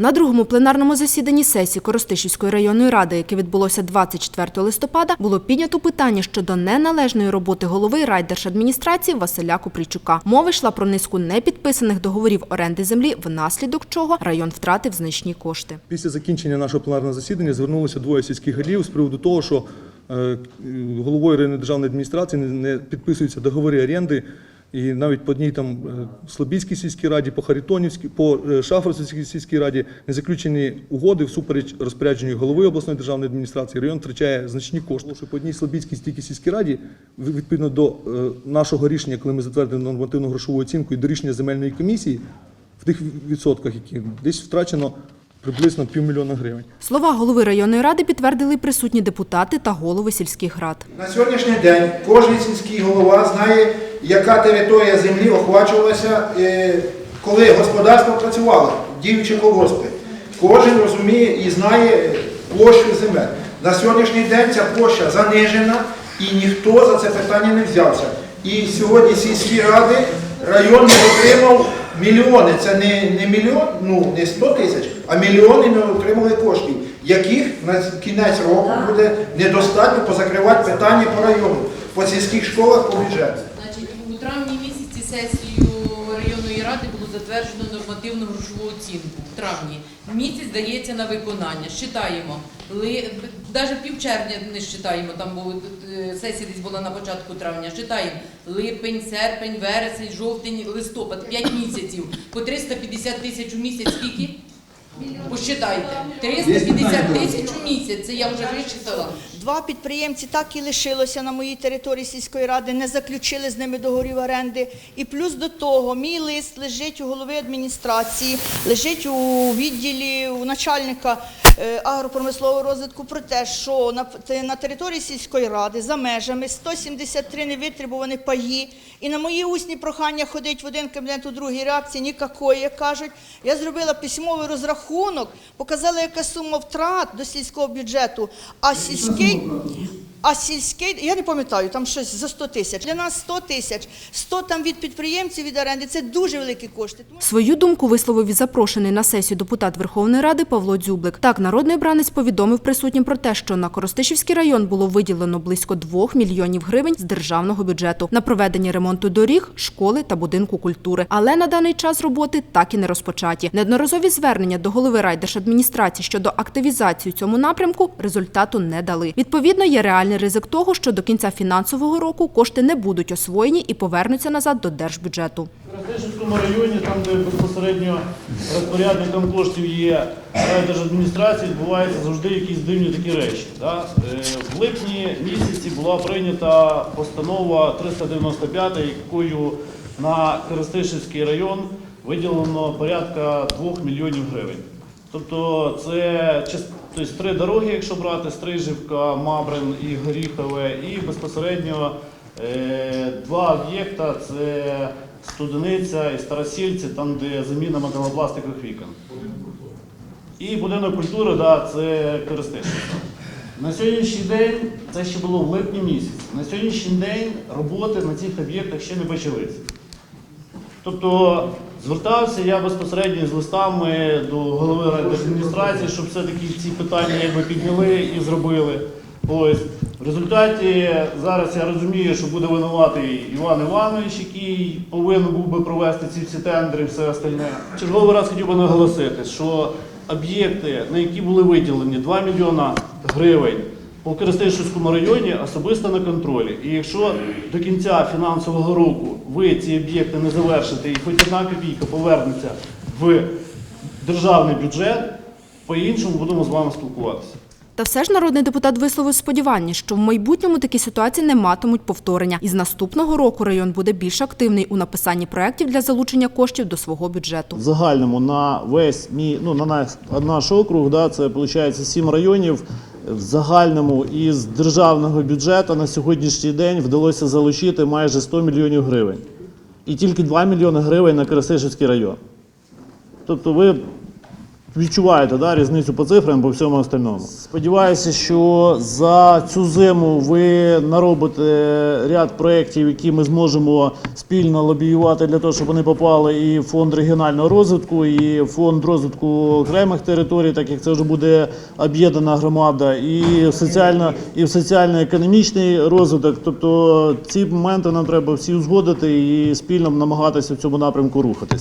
На другому пленарному засіданні сесії Коростишівської районної ради, яке відбулося 24 листопада, було піднято питання щодо неналежної роботи голови райдержадміністрації Василя Купрійчука. Мова йшла про низку непідписаних договорів оренди землі, внаслідок чого район втратив значні кошти. Після закінчення нашого пленарного засідання звернулося двоє сільських голів з приводу того, що е, головою районної державної адміністрації не підписуються договори оренди. І навіть по одній там е, Слобідській сільській раді, по Харитонівській, по е, Шафровській сільській раді не заключені угоди всупереч розпорядженню голови обласної державної адміністрації. Район втрачає значні кошти. Що по одній Слобідській стільки сільській раді, відповідно до е, нашого рішення, коли ми затвердили нормативну грошову оцінку і до рішення земельної комісії, в тих відсотках, які десь втрачено приблизно півмільйона гривень. Слова голови районної ради підтвердили присутні депутати та голови сільських рад. На сьогоднішній день кожен сільський голова знає, яка територія землі охвачувалася, е, коли господарство працювало, діючі колгоспи. Кожен розуміє і знає площу земель. На сьогоднішній день ця площа занижена і ніхто за це питання не взявся. І сьогодні сільські ради район не отримав мільйони. Це не, не мільйон, ну не 100 тисяч, а мільйони не отримали коштів, яких на кінець року буде недостатньо позакривати питання по району, по сільських школах, по бюджету. Значить, у травні місяці сесією районної ради було затверджено нормативну грошову оцінку. В травні місяць дається на виконання. Считаємо. Ли... пів червня не считаємо, там були е, сесія десь була на початку травня. Считаємо липень, серпень, вересень, жовтень, листопад, 5 місяців. По 350 тисяч у місяць скільки? Посчитайте. 350 тисяч у місяць, це я вже вичитала. Два підприємці так і лишилося на моїй території сільської ради, не заключили з ними договорів оренди. І плюс до того, мій лист лежить у голови адміністрації, лежить у відділі у начальника агропромислового розвитку про те, що на, на території сільської ради за межами 173 невитребувані паї. І на мої усні прохання ходить в один кабінет, у другій реакції нікакої, як кажуть. Я зробила письмовий розрахунок, показала, яка сума втрат до сільського бюджету, а сільський. А сільський, я не пам'ятаю, там щось за 100 тисяч. Для нас 100 тисяч, 100 там від підприємців від оренди, це дуже великі кошти. Свою думку висловив і запрошений на сесію депутат Верховної Ради Павло Дзюблик. Так, народний обранець повідомив присутнім про те, що на Коростишівський район було виділено близько 2 мільйонів гривень з державного бюджету на проведення ремонту доріг, школи та будинку культури. Але на даний час роботи так і не розпочаті. Неодноразові звернення до голови райдержадміністрації щодо активізації цьому напрямку результату не дали. Відповідно, є реальний ризик того, що до кінця фінансового року кошти не будуть освоєні і повернуться назад до держбюджету. В районі, там де безпосередньо розпорядником коштів є райдержадміністрації, відбуваються завжди якісь дивні такі речі. Да? Е, В липні місяці була прийнята постанова 395, якою на Коростишівський район виділено порядка 2 мільйонів гривень. Тобто це тобто, три дороги, якщо брати, Стрижівка, Мабрин і Горіхове, і безпосередньо е, два об'єкта це Студениця і Старосільці, там, де заміна металопластикових вікон. І будинок культури, да, це Користишівка. На сьогоднішній день, це ще було в липні місяці, на сьогоднішній день роботи на цих об'єктах ще не почалися. Тобто звертався я безпосередньо з листами до голови адміністрації, щоб все-таки ці питання якби підняли і зробили. Ось в результаті зараз я розумію, що буде винуватий Іван Іванович, який повинен був би провести ці всі тендери і все остальне. Черговий раз хотів би наголосити, що об'єкти, на які були виділені 2 мільйона гривень по Коростишівському районі особисто на контролі. І якщо до кінця фінансового року ви ці об'єкти не завершите і хоч одна копійка повернеться в державний бюджет, по-іншому будемо з вами спілкуватися. Та все ж народний депутат висловив сподівання, що в майбутньому такі ситуації не матимуть повторення, і з наступного року район буде більш активний у написанні проєктів для залучення коштів до свого бюджету. В загальному на весь мій, ну на наш, наш округ, да, це виходить сім районів. В загальному із державного бюджету на сьогоднішній день вдалося залучити майже 100 мільйонів гривень. І тільки 2 мільйони гривень на Красишівський район. Тобто ви відчуваєте да, різницю по цифрам, по всьому остальному. Сподіваюся, що за цю зиму ви наробите ряд проєктів, які ми зможемо спільно лобіювати для того, щоб вони попали і в фонд регіонального розвитку, і в фонд розвитку окремих територій, так як це вже буде об'єднана громада, і в соціально, і в соціально-економічний розвиток. Тобто ці моменти нам треба всі узгодити і спільно намагатися в цьому напрямку рухатись.